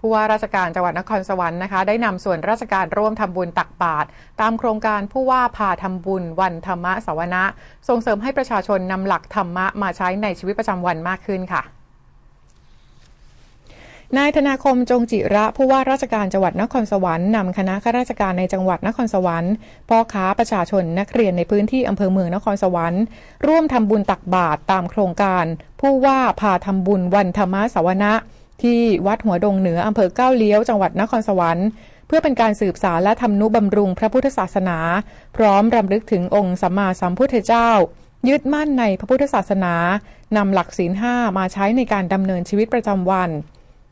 ผู้ว่าราชการจังหวัดนครสวรรค์นะคะได้นำส่วนราชการร่วมทำบุญตักบาตรตามโครงการผู้ว่าพาทำบุญวันธรรมะสวนะ ส่งเสริมให้ประชาชนนำหลักธรรมะมาใช้ในชีวิตประจำวันมากขึ้นค่ะนายธนาคมจงจิระผู้ว่าราชการจังหวัดนครสวรรค์นำคณะข้าราชการในจังหวัดนครสวรรค์พ่อค้าประชาชนนักเรียนในพื้นที่อำเภอเมืองนครสวรรค์ ร่วมทำบุญตักบาตรตามโครงการ ผู้ว่าพาทำบุญวันธรรมสวนะ ที่วัดหัวดงเหนืออำเภอเก้าเลี้ยวจังหวัดนครสวรรค์เพื่อเป็นการสืบสารและทำนุบำรุงพระพุทธศาสนา พร้อมรำลึกถึงองค์สัมมาสัมพุทธเจ้า ยึดมั่นในพระพุทธศาสนานำหลักศีลห้ามาใช้ในการดำเนินชีวิตประจำวัน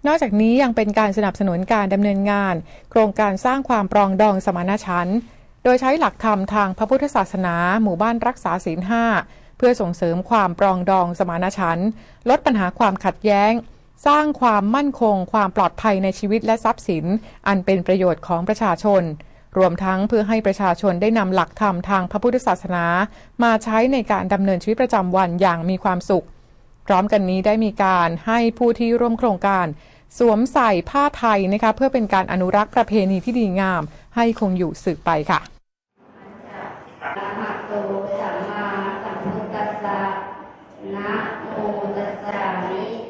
นอกจากนี้ยังเป็นการสนับสนุนการดำเนินงาน โครงการสร้างความปรองดองสมานฉันท์โดยใช้หลักธรรมทางพระพุทธศาสนา หมู่บ้านรักษาศีลห้าเพื่อส่งเสริมความปรองดองสมานฉันท์ลดปัญหาความขัดแย้ง สร้างความมั่นคง ความปลอดภัยในชีวิตและทรัพย์สิน อันเป็นประโยชน์ของประชาชน รวมทั้งเพื่อให้ประชาชนได้นำหลักธรรมทางพระพุทธศาสนา มาใช้ในการดำเนินชีวิตประจำวันอย่างมีความสุข พร้อมกันนี้ได้มีการให้ผู้ที่ร่วมโครงการ สวมใส่ผ้าไทยนะคะเพื่อเป็นการอนุรักษ์ประเพณีที่ดีงาม ให้คงอยู่สืบไปค่ะนะโตสัมมาสัมพุทธัสสะน